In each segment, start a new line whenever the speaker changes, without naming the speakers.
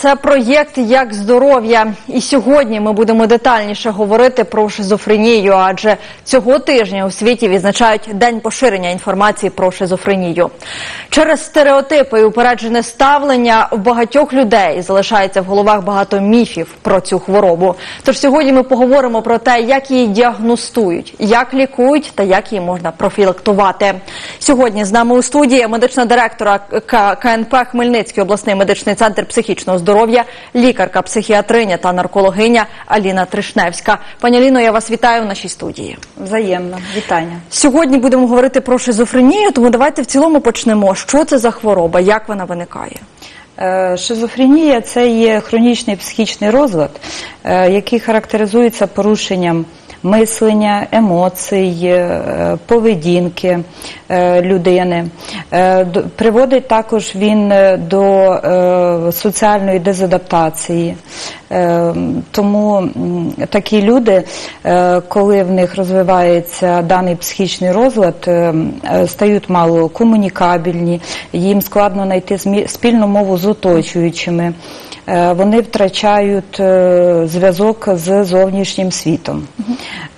це проєкт як здоров'я. І сьогодні ми будемо детальніше говорити про шизофренію, адже цього тижня у світі відзначають день поширення інформації про шизофренію. Через стереотипи і упереджене ставлення у багатьох людей залишається в головах багато міфів про цю хворобу. Тож сьогодні ми поговоримо про те, як її діагностують, як лікують та як її можна профілактувати. Сьогодні з нами у студії медична директора КНП Хмельницький обласний медичний центр психічного здоров'я, лікарка, психіатриня та наркологиня Аліна Тришневська. Пані Аліно, я вас вітаю в нашій студії.
Взаємно, вітання.
Сьогодні будемо говорити про шизофренію, тому давайте в цілому почнемо. Що це за хвороба, як вона виникає?
Е, Шизофренія це є хронічний психічний розлад, е, який характеризується порушенням мислення, емоцій, е, поведінки е, людини. Е, Приводить також він до соціальної дезадаптації. Тому такі люди, коли в них розвивається даний психічний розлад, стають мало комунікабельні, їм складно знайти спільну мову з оточуючими. Е, Вони втрачають е, зв'язок з зовнішнім світом.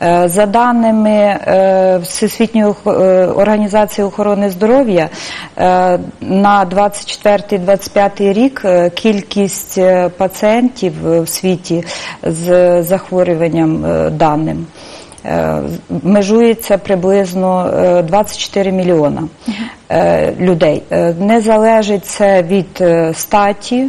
Е, За даними Всесвітньої організації охорони здоров'я, на 24-25 рік кількість пацієнтів в світі з захворюванням даним межується приблизно е, 24 мільйона людей. Е, Не залежить це від е, статі,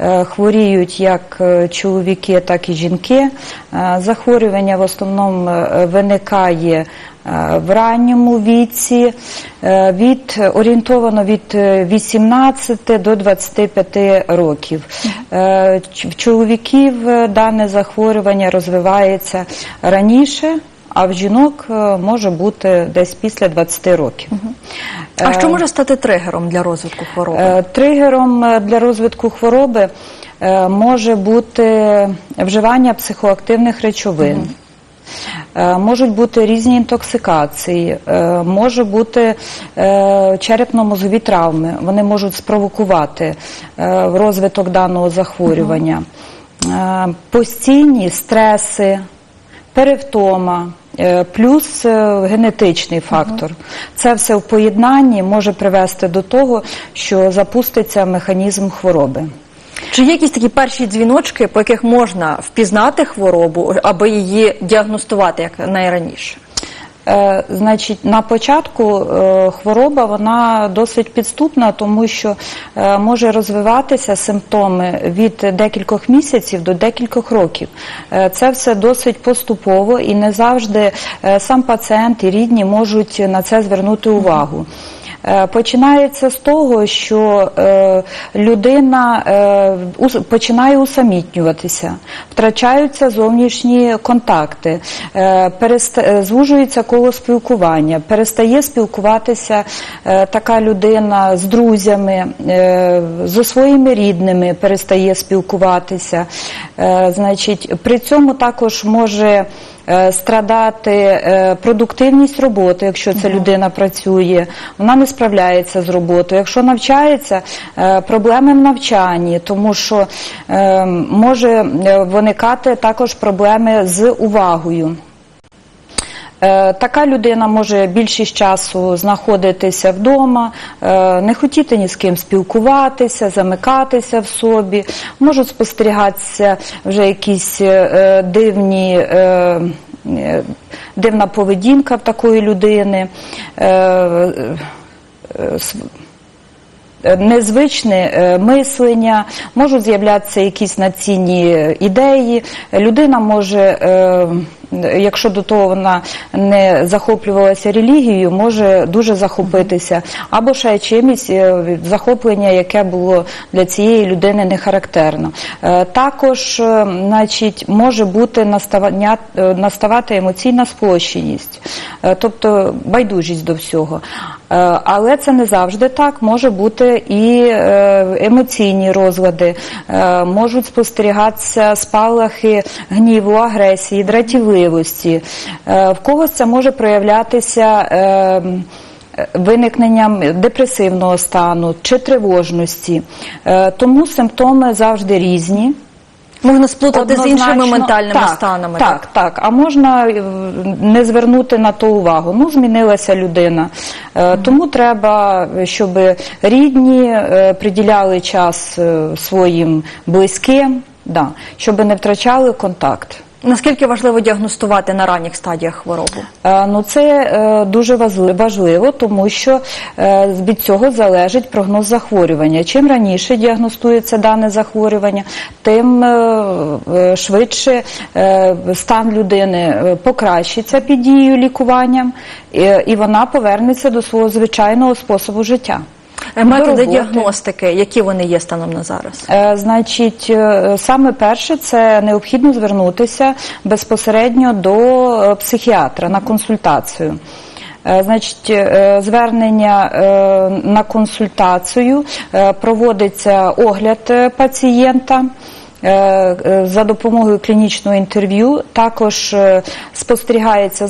е, хворіють як е, чоловіки, так і жінки. Е, Захворювання в основному е, виникає е, в ранньому віці, е, від орієнтовано від е, 18 до 25 років. Е, В чоловіків е, дане захворювання розвивається раніше, а в жінок е, може бути десь після 20 років.
А що може стати тригером для розвитку хвороби?
Е, Тригером е, для розвитку хвороби е, може бути вживання психоактивних речовин. Е, Можуть бути різні інтоксикації, е, може бути е, черепно-мозові травми. Вони можуть спровокувати е, розвиток даного захворювання. Е, Постійні стреси, перевтома, е, плюс е, генетичний фактор. Це все в поєднанні може привести до того, що запуститься механізм хвороби.
Чи є якісь такі перші дзвіночки, по яких можна впізнати хворобу, аби її діагностувати як найраніше?
Е, Значить, на початку е, хвороба вона досить підступна, тому що е, може розвиватися симптоми від декількох місяців до декількох років. Це все досить поступово і не завжди сам пацієнт і рідні можуть на це звернути увагу. Е, Починається з того, що е, людина е, починає усамітнюватися, втрачаються зовнішні контакти, звужується коло спілкування, перестає спілкуватися така людина з друзями, зі своїми рідними перестає спілкуватися. Е, Значить, при цьому також може е, страдати е, продуктивність роботи, якщо ця людина працює, вона не справляється з роботою. Якщо навчається, проблеми в навчанні, тому що може виникати також проблеми з увагою. Е, Така людина може більшість часу знаходитися вдома, е, не хотіти ні з ким спілкуватися, замикатися в собі, можуть спостерігатися вже якісь е, дивні. Дивна поведінка в такої людини, незвичне мислення, можуть з'являтися якісь націнні ідеї. Людина може, якщо до того вона не захоплювалася релігією, може дуже захопитися, або ще чимось е, захоплення, яке було для цієї людини не характерно. Е, Також, е, значить, може бути наставати емоційна сплощеність, тобто байдужість до всього. Але це не завжди так. Може бути і емоційні розлади, можуть спостерігатися спалахи гніву, агресії, дратівливості. Е, В когось це може проявлятися. е, е, виникненням депресивного стану чи тривожності. Е, Тому симптоми завжди різні.
Можна сплутати з іншими ментальними
так,
станами.
Так, так. А можна е, не звернути на то увагу. Ну, змінилася людина. Тому треба, щоб рідні приділяли час своїм близьким, да, щоб не втрачали контакт.
Наскільки важливо діагностувати на ранніх стадіях хворобу?
Е, Ну, це е, дуже важливо, тому що е, від цього залежить прогноз захворювання. Чим раніше діагностується дане захворювання, тим швидше стан людини покращиться під дією лікування, е, і вона повернеться до свого звичайного способу життя.
Е, Методи діагностики, які вони є станом на зараз?
Е, Значить, е, саме перше це необхідно звернутися безпосередньо до психіатра на консультацію. Значить, звернення на консультацію проводиться огляд пацієнта. За допомогою клінічного інтерв'ю також спостерігається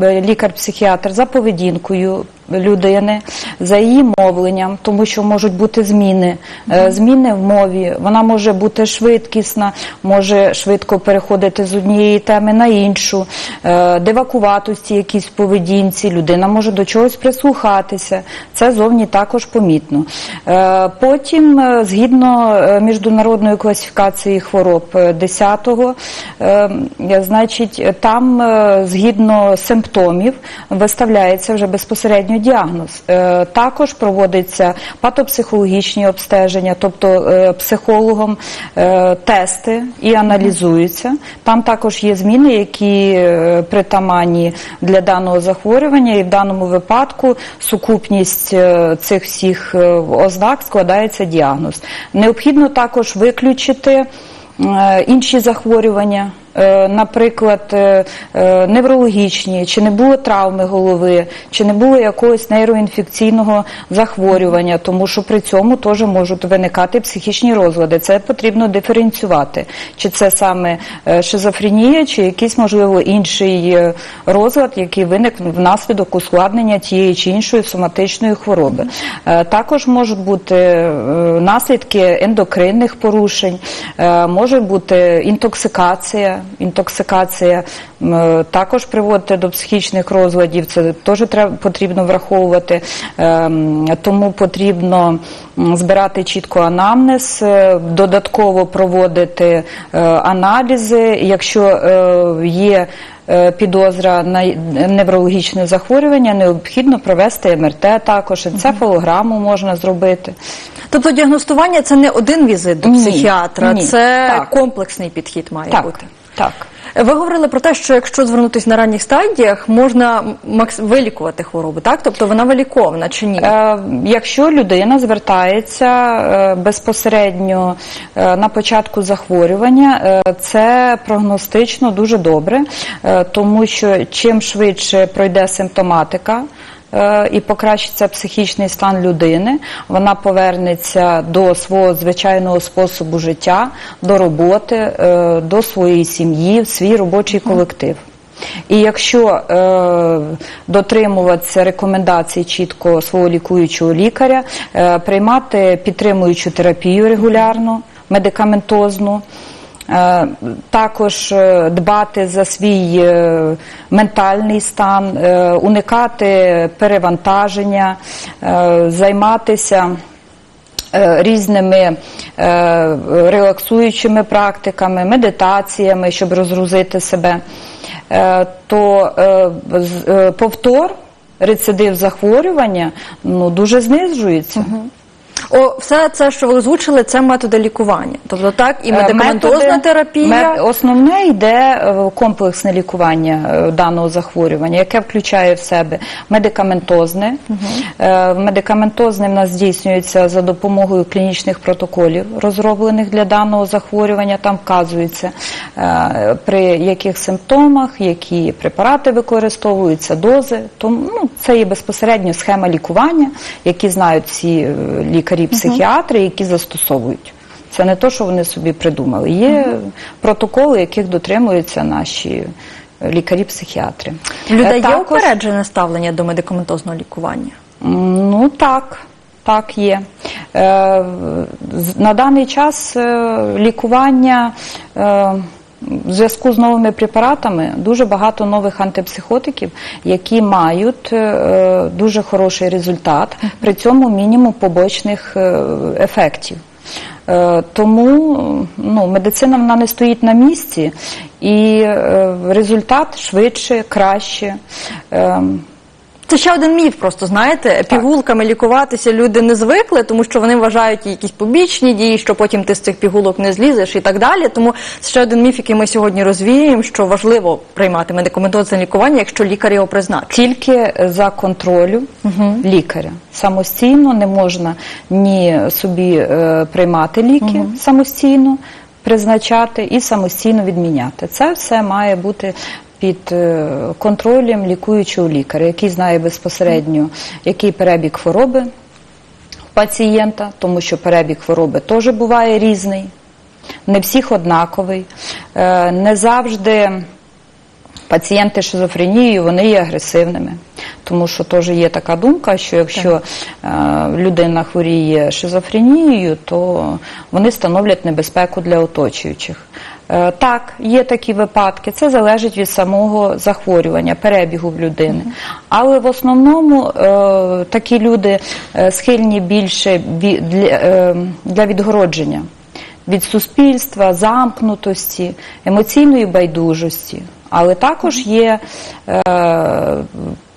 лікар-психіатр за поведінкою людини, за її мовленням, тому що можуть бути зміни, е, зміни в мові. Вона може бути швидкісна, може швидко переходити з однієї теми на іншу, е, дивакуватості якісь в поведінці. Людина може до чогось прислухатися. Це зовні також помітно. Е, Потім, згідно міжнародної класифікації хвороб е, 10-го, е, е, значить, там згідно симптомів виставляється вже безпосередньо діагноз. Е, Також проводиться патопсихологічні обстеження, тобто е, психологом е, тести і аналізуються. Там також є зміни, які притаманні для даного захворювання, і в даному випадку сукупність цих всіх ознак складається діагноз. Необхідно також виключити інші захворювання. Е, Наприклад, е, е, неврологічні, чи не було травми голови, чи не було якогось нейроінфекційного захворювання, тому що при цьому теж можуть виникати психічні розлади. Це потрібно диференціювати, чи це саме шизофренія, чи якийсь можливо інший розлад, який виник внаслідок ускладнення тієї чи іншої соматичної хвороби. Також можуть бути наслідки ендокринних порушень, може бути інтоксикація. Інтоксикація е, також приводить до психічних розладів. Це теж потрібно враховувати. Ем, Тому потрібно збирати чітко анамнез, е, додатково проводити е, аналізи. Якщо є підозра на неврологічне захворювання, необхідно провести МРТ також, енцефалограму можна зробити.
Тобто діагностування це не один візит до
Ні,
психіатра,
ні.
це
Так.
комплексний підхід має
Так,
бути.
так.
Ви говорили про те, що якщо звернутися на ранніх стадіях, можна вилікувати хворобу, так? Тобто вона вилікована чи ні?
Е, Якщо людина звертається е, безпосередньо е, на початку захворювання, це прогностично дуже добре, тому що чим швидше пройде симптоматика. Е, І покращиться психічний стан людини, вона повернеться до свого звичайного способу життя, до роботи, е, до своєї сім'ї, в свій робочий колектив. І якщо е, дотримуватися рекомендацій чітко свого лікуючого лікаря, е, приймати підтримуючу терапію регулярно, медикаментозну, також е, дбати за свій е, ментальний стан, е, уникати перевантаження, е, займатися е, різними е, релаксуючими практиками, медитаціями, щоб розгрузити себе, е, то е, е, повтор, рецидив захворювання ну, дуже знижується.
О, все це, що ви озвучили, це методи лікування. Тобто так, і
Е,
медикаментозна
методи-
терапія.
мед- Основне йде е, комплексне лікування е, даного захворювання, яке включає в себе медикаментозне. Е, Медикаментозне в нас здійснюється за допомогою клінічних протоколів, розроблених для даного захворювання. Там вказується, при яких симптомах, які препарати використовуються, дози. Тому ну, це є безпосередньо схема лікування, які знають всі е, лікарі-психіатри, які застосовують. Це не то, що вони собі придумали. Є протоколи, яких дотримуються наші лікарі-психіатри.
В людей
Е,
є упереджене ставлення до медикаментозного лікування?
Ну так, так є. Е, На даний час е, лікування е, в зв'язку з новими препаратами дуже багато нових антипсихотиків, які мають е, дуже хороший результат, при цьому мінімум побочних е, ефектів. Е, Тому ну, медицина вона не стоїть на місці, і результат швидше, краще.
Це ще один міф, просто знаєте, пігулками лікуватися люди не звикли, тому що вони вважають якісь побічні дії, що потім ти з цих пігулок не злізеш і так далі. Тому це ще один міф, який ми сьогодні розвіємо, що важливо приймати медикаментозне лікування, якщо лікар його призначить.
Тільки за контролю лікаря. Самостійно не можна ні собі е, приймати ліки самостійно, призначати і самостійно відміняти. Це все має бути під е, контролем лікуючого лікаря, який знає безпосередньо, який перебіг хвороби у пацієнта, тому що перебіг хвороби теж буває різний, не всіх однаковий, Е, не завжди. Пацієнти з шизофренією вони є агресивними, тому що теж є така думка, що якщо е, людина хворіє шизофренією, то вони становлять небезпеку для оточуючих. Е, так, є такі випадки, це залежить від самого захворювання, перебігу в людини. Але в основному е, такі люди е, схильні більше для, відгородження від суспільства, замкнутості, емоційної байдужості. Але також є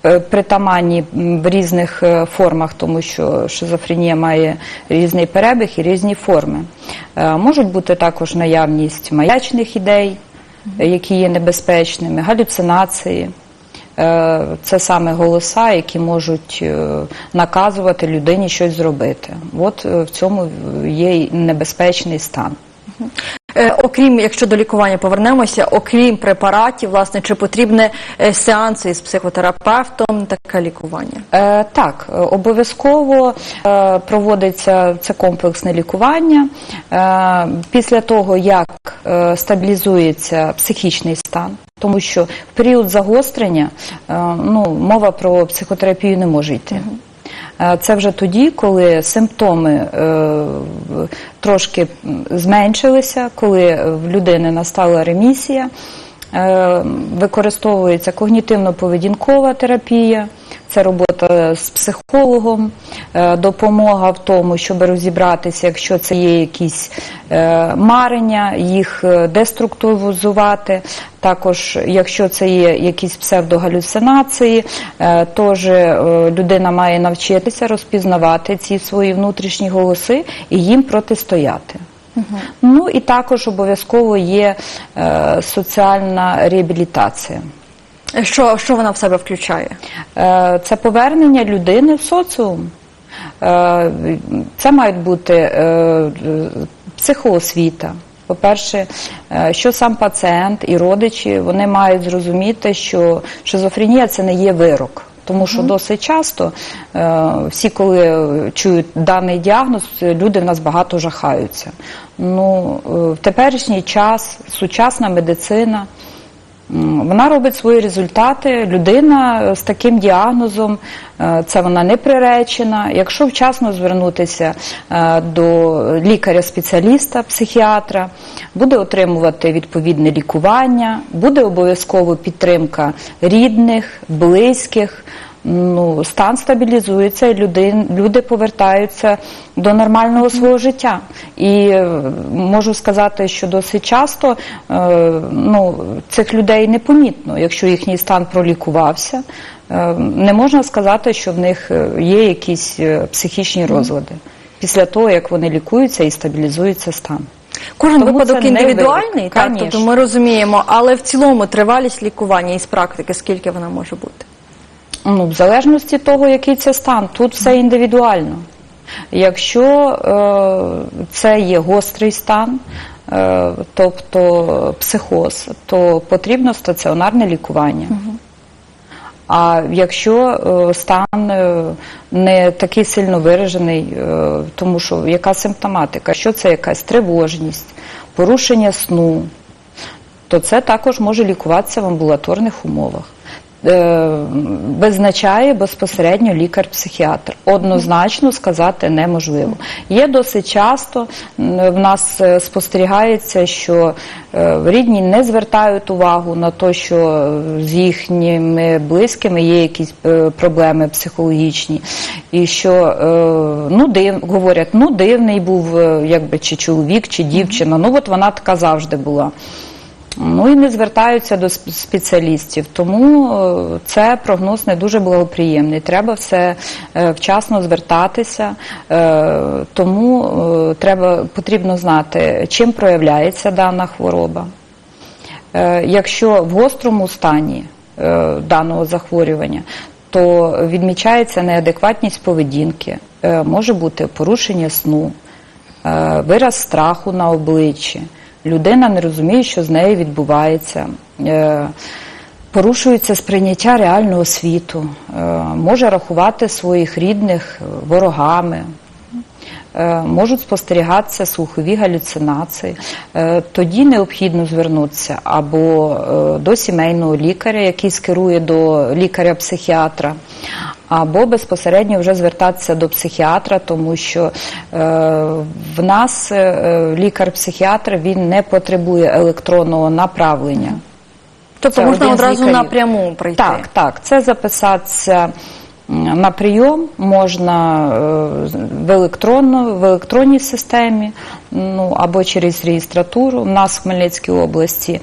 притаманні в різних е, формах, тому що шизофренія має різний перебіг і різні форми. Е, можуть бути також наявність маячних ідей, е, які є небезпечними, галюцинації. Е, Це саме голоса, які можуть е, наказувати людині щось зробити. От е, в цьому є небезпечний стан.
Е, окрім, якщо до лікування повернемося, окрім препаратів, власне, чи потрібне е, сеанси з психотерапевтом, таке лікування?
Е, так, е, обов'язково е, проводиться це комплексне лікування. Е, після того, як е, стабілізується психічний стан, тому що в період загострення е, ну, мова про психотерапію не може йти. Е, Це вже тоді, коли симптоми е, трошки зменшилися, коли в людини настала ремісія, е, використовується когнітивно-поведінкова терапія, це робота з психологом, е, допомога в тому, щоб розібратися, якщо це є якісь е, марення, їх е, деструктуризувати. Також, якщо це є якісь псевдогалюцинації, теж людина має навчитися розпізнавати ці свої внутрішні голоси і їм протистояти. Ну і також обов'язково є соціальна реабілітація.
Що, що вона в себе включає?
Е, Це повернення людини в соціум. Е, Це мають бути е, психоосвіта. По-перше, що сам пацієнт і родичі вони мають зрозуміти, що шизофренія це не є вирок. Тому що досить часто всі, коли чують даний діагноз, люди в нас багато жахаються. Ну, в теперішній час сучасна медицина Вона робить свої результати. Людина е, з таким діагнозом, е, це вона не приречена. Якщо вчасно звернутися е, до лікаря-спеціаліста, психіатра, буде отримувати відповідне лікування, буде обов'язково підтримка рідних, близьких. Ну, стан стабілізується, і люди, люди повертаються до нормального свого життя. І е, можу сказати, що досить часто е, ну, цих людей непомітно, якщо їхній стан пролікувався, е, не можна сказати, що в них є якісь психічні розлади після того, як вони лікуються і стабілізується стан.
Кожен
Тому
випадок індивідуальний, так, тобто ми розуміємо, але в цілому тривалість лікування із практики, скільки вона може бути?
Ну, в залежності того, який це стан, тут все індивідуально. Якщо е, це є гострий стан, е, тобто психоз, то потрібно стаціонарне лікування. А якщо е, стан е, не такий сильно виражений, е, тому що яка симптоматика? Що це якась тривожність, порушення сну, то це також може лікуватися в амбулаторних умовах. Е, Визначає безпосередньо лікар-психіатр. Однозначно сказати неможливо. Є досить часто в нас е, спостерігається, що е, рідні не звертають увагу на те, що з їхніми близькими є якісь проблеми психологічні, і що ну див, говорять, ну дивний був, якби чи чоловік, чи дівчина. Ну от вона така завжди була. Ну і не звертаються до спеціалістів, тому е, це прогноз не дуже благоприємний. Треба все е, вчасно звертатися, е, тому треба потрібно знати, чим проявляється дана хвороба. Якщо в гострому стані даного захворювання, то відмічається неадекватність поведінки, може бути порушення сну, вираз страху на обличчі. Людина не розуміє, що з нею відбувається. е, Порушується сприйняття реального світу, е, може рахувати своїх рідних ворогами, Е, можуть спостерігатися слухові галюцинації. Тоді необхідно звернутися або до сімейного лікаря, який скерує до лікаря-психіатра, або безпосередньо вже звертатися до психіатра, тому що е, в нас е, лікар-психіатр він не потребує електронного направлення.
Тобто
Це
можна одразу напряму прийти.
Так, так. Це записатися на прийом можна е, в електронно, в електронній системі, ну або через реєстратуру. У нас в Хмельницькій області.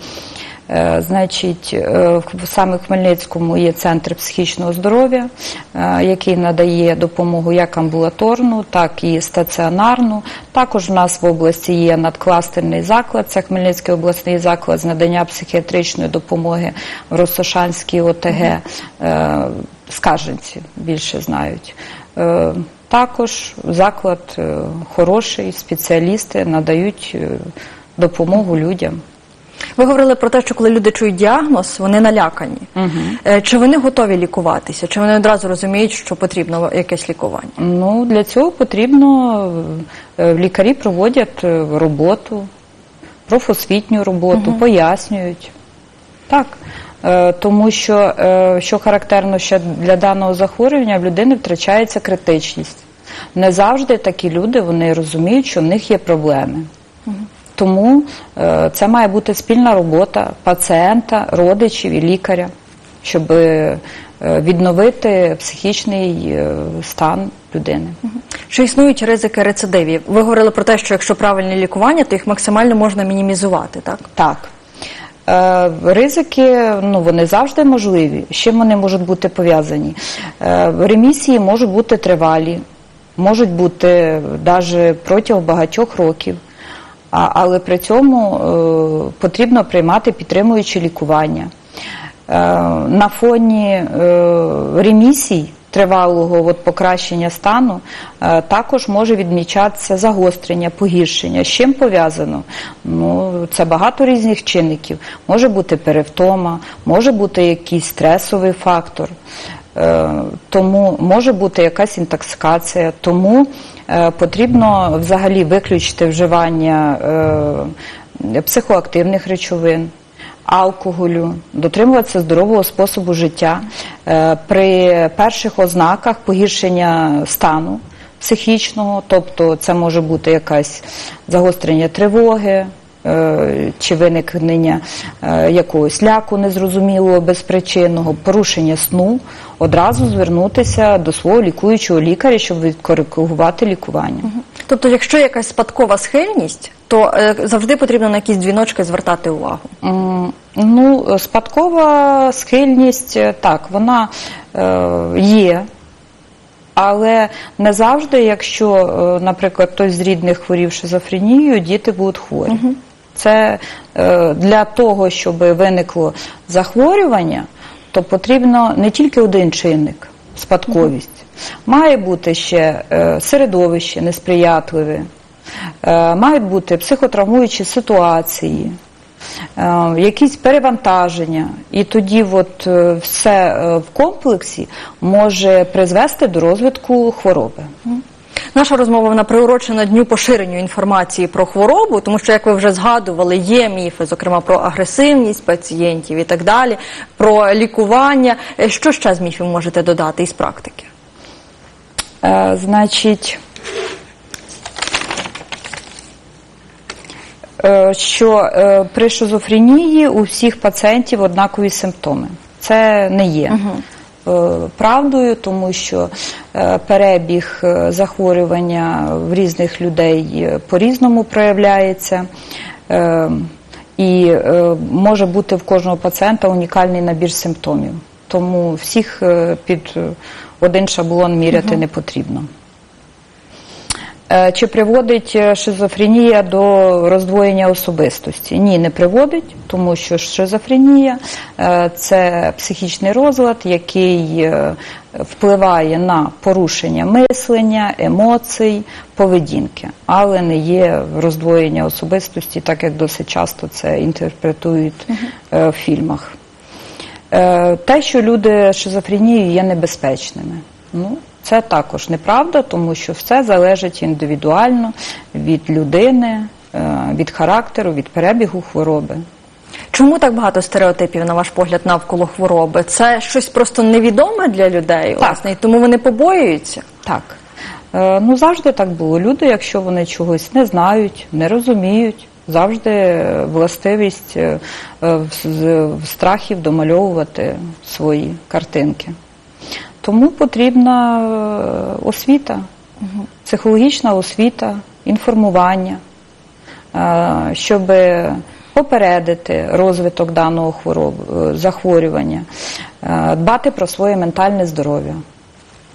Е, Значить, е, саме в Хмельницькому є центр психічного здоров'я, е, який надає допомогу як амбулаторну, так і стаціонарну. Також в нас в області є надкластерний заклад, це Хмельницький обласний заклад з надання психіатричної допомоги в Росошанській ОТГ. Скарженці більше знають. Також заклад хороший, спеціалісти надають допомогу людям.
Ви говорили про те, що коли люди чують діагноз, вони налякані. Е, Чи вони готові лікуватися? Чи вони одразу розуміють, що потрібно якесь лікування?
Ну, для цього потрібно е, лікарі проводять е, роботу, профосвітню роботу, пояснюють. Так. Е, Тому що, е, що характерно ще для даного захворювання, в людини втрачається критичність. Не завжди такі люди вони розуміють, що в них є проблеми. Тому е, це має бути спільна робота пацієнта, родичів і лікаря, щоб е, відновити психічний е, стан людини.
Чи існують ризики рецидивів? Ви говорили про те, що якщо правильне лікування, то їх максимально можна мінімізувати, так?
Так. Ризики ну, вони завжди можливі. З чим вони можуть бути пов'язані? Ремісії можуть бути тривалі, можуть бути навіть протягом багатьох років. А, але при цьому е, потрібно приймати підтримуючі лікування. Е, на фоні е, ремісій тривалого от, покращення стану е, також може відмічатися загострення, погіршення. З чим пов'язано? Ну, це багато різних чинників. Може бути перевтома, може бути якийсь стресовий фактор. Е, Тому може бути якась інтоксикація, тому потрібно взагалі виключити вживання е, психоактивних речовин, алкоголю, дотримуватися здорового способу життя. Е, При перших ознаках погіршення стану психічного, тобто це може бути якась загострення тривоги. Е, Чи виникнення е, якогось ляку незрозумілого, безпричинного, порушення сну, одразу звернутися до свого лікуючого лікаря, щоб відкоригувати лікування.
Тобто, якщо якась спадкова схильність, то е, завжди потрібно на якісь дзвіночки звертати увагу.
Ну, спадкова схильність, так, вона е, є. Але не завжди, якщо, наприклад, хтось з рідних хворів шизофренією, діти будуть хворі. Це е, для того, щоб виникло захворювання, то потрібно не тільки один чинник спадковість. Має бути ще е, середовище несприятливе, е, мають бути психотравмуючі ситуації. Якісь перевантаження, і тоді от все в комплексі може призвести до розвитку хвороби.
Наша розмова вона приурочена дню поширенню інформації про хворобу, тому що, як ви вже згадували, є міфи, зокрема про агресивність пацієнтів і так далі, про лікування. Е, Що ще з міфів можете додати із практики?
Е, Значить, е, що е, при шизофренії у всіх пацієнтів однакові симптоми. Це не є е, правдою, тому що е, перебіг е, захворювання в різних людей е, по-різному проявляється. Е, І е, може бути в кожного пацієнта унікальний набір симптомів. Тому всіх е, під е, один шаблон міряти не потрібно. Е, Чи приводить е, шизофренія до роздвоєння особистості? Ні, не приводить, тому що шизофренія е, це психічний розлад, який впливає на порушення мислення, емоцій, поведінки, але не є роздвоєння особистості, так як досить часто це інтерпретують в фільмах. Те, що люди з шизофренією є небезпечними. Ну, це також неправда, тому що все залежить індивідуально від людини, е, від характеру, від перебігу хвороби.
Чому так багато стереотипів, на ваш погляд, навколо хвороби? Це щось просто невідоме для людей, власне, і тому вони побоюються.
Так. Е, Ну, завжди так було. Люди, якщо вони чогось не знають, не розуміють, завжди властивість е, е, в- з в страхів домальовувати свої картинки. Тому потрібна е, освіта, психологічна освіта, інформування, е, щоб попередити розвиток даного хвороб- е, захворювання, дбати про своє ментальне здоров'я.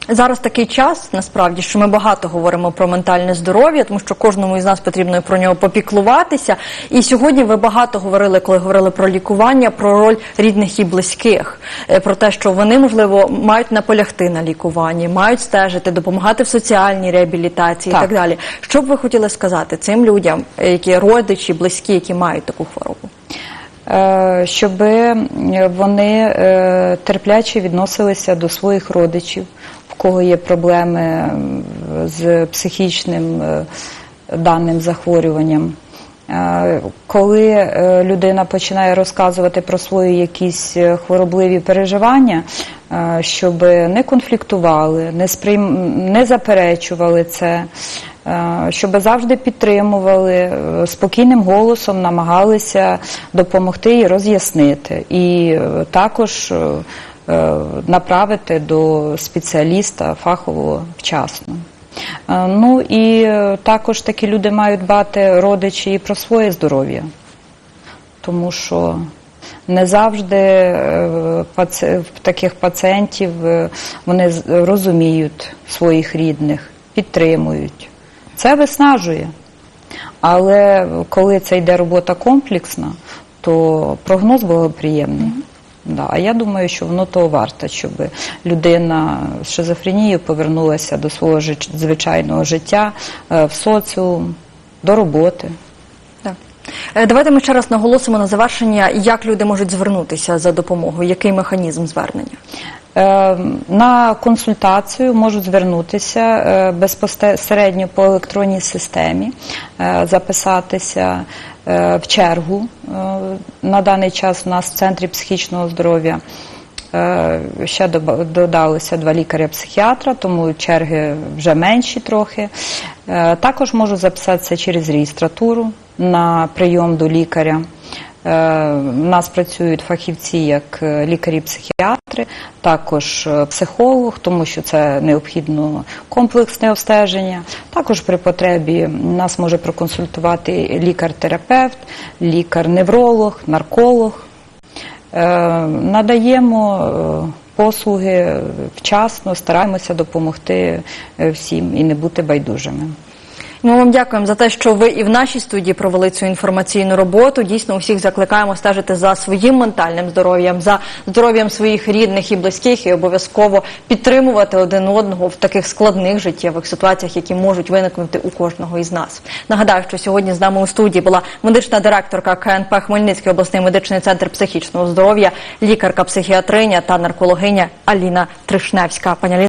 Зараз такий час, насправді, що ми багато говоримо про ментальне здоров'я, тому що кожному із нас потрібно про нього попіклуватися. І сьогодні ви багато говорили, коли говорили про лікування, про роль рідних і близьких, е, про те, що вони, можливо, мають наполягти на лікуванні, мають стежити, допомагати в соціальній реабілітації і
Так.
так далі. Що б ви хотіли сказати цим людям, е, які родичі, близькі, які мають таку хворобу?
Е, щоб вони терпляче відносилися до своїх родичів, в кого є проблеми з психічним е, даним захворюванням. Е, Коли е, людина починає розказувати про свої якісь хворобливі переживання, щоб не конфліктували, не, сприйм... не заперечували це, щоб завжди підтримували, спокійним голосом намагалися допомогти і роз'яснити. І також направити до спеціаліста фахового вчасно. Е, Ну і е, також такі люди мають дбати родичі і про своє здоров'я, тому що не завжди е, таких пацієнтів е, вони розуміють своїх рідних, підтримують. Це виснажує. Але коли це йде робота комплексна, то прогноз благоприємний. Да, а я думаю, що воно того варто, щоб людина з шизофренією повернулася до свого звичайного життя е, в соціум, до роботи.
Е, Давайте ми ще раз наголосимо на завершення, як люди можуть звернутися за допомогою, який механізм звернення.
Е, На консультацію можуть звернутися е, безпосередньо по електронній системі, е, записатися в чергу. На даний час у нас в центрі психічного здоров'я ще додалися два лікаря-психіатра, тому черги вже менші трохи. Також можуть записатися через реєстратуру на прийом до лікаря. Е, У нас працюють фахівці як е, лікарі-психіатри, також е, психолог, тому що це необхідно комплексне обстеження. Також при потребі нас може проконсультувати лікар-терапевт, лікар-невролог, нарколог. Е, Надаємо е, послуги вчасно, стараємося допомогти е, всім і не бути байдужими.
Ми вам дякуємо за те, що ви і в нашій студії провели цю інформаційну роботу. Дійсно, усіх закликаємо стежити за своїм ментальним здоров'ям, за здоров'ям своїх рідних і близьких, і обов'язково підтримувати один одного в таких складних життєвих ситуаціях, які можуть виникнути у кожного із нас. Нагадаю, що сьогодні з нами у студії була медична директорка КНП Хмельницький обласний медичний центр психічного здоров'я, лікарка-психіатриня та наркологиня Аліна Тришневська.